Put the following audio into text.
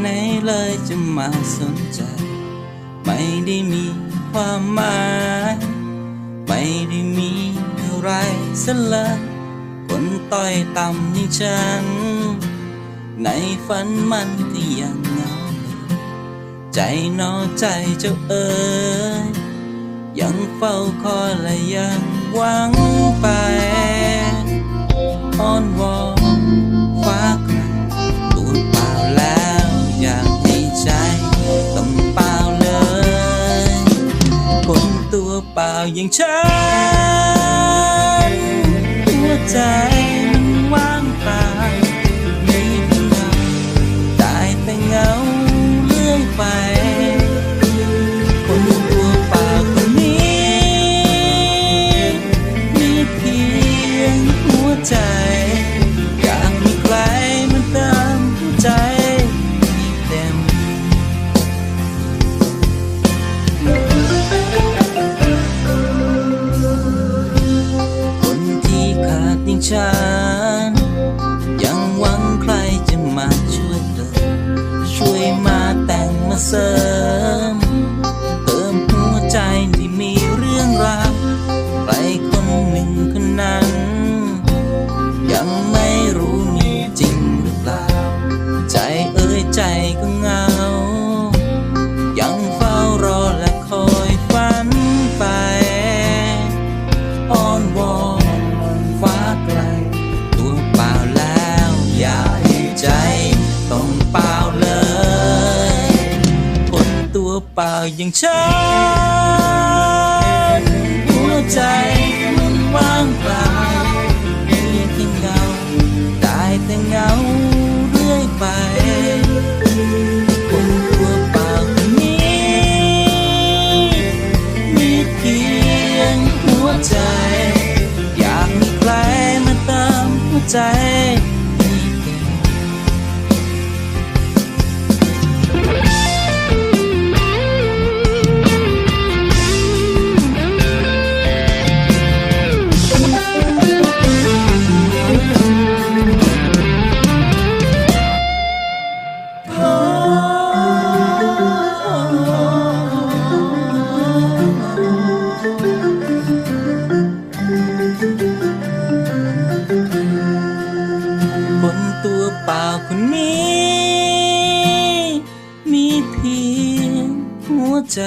ไหนเลยจะมาสนใจ ไม่ได้มีความหมาย ไม่ได้มีอะไรสละคนต้อยต่ำอย่างฉัน ในฝันมันที่ยังเหงาใจนอใจเจ้าเอ๋ยยังเฝ้าคอยและยังหวังไปอ้อนวอน อย่างฉันหัวใจ ฉัน ยังหวังใครจะมาช่วยเติมช่วยมาแต่งมาเสริม เปล่าอย่างฉันหัวใจมันว่างเปล่ามีแค่เงาได้แต่เงาเรื่อยไปคนตัวเปล่าคนนี้มีเพียงหัวใจ อยากมีใครมาเติมหัวใจ ตัวเปล่าคนนี้ มีเพียงหัวใจ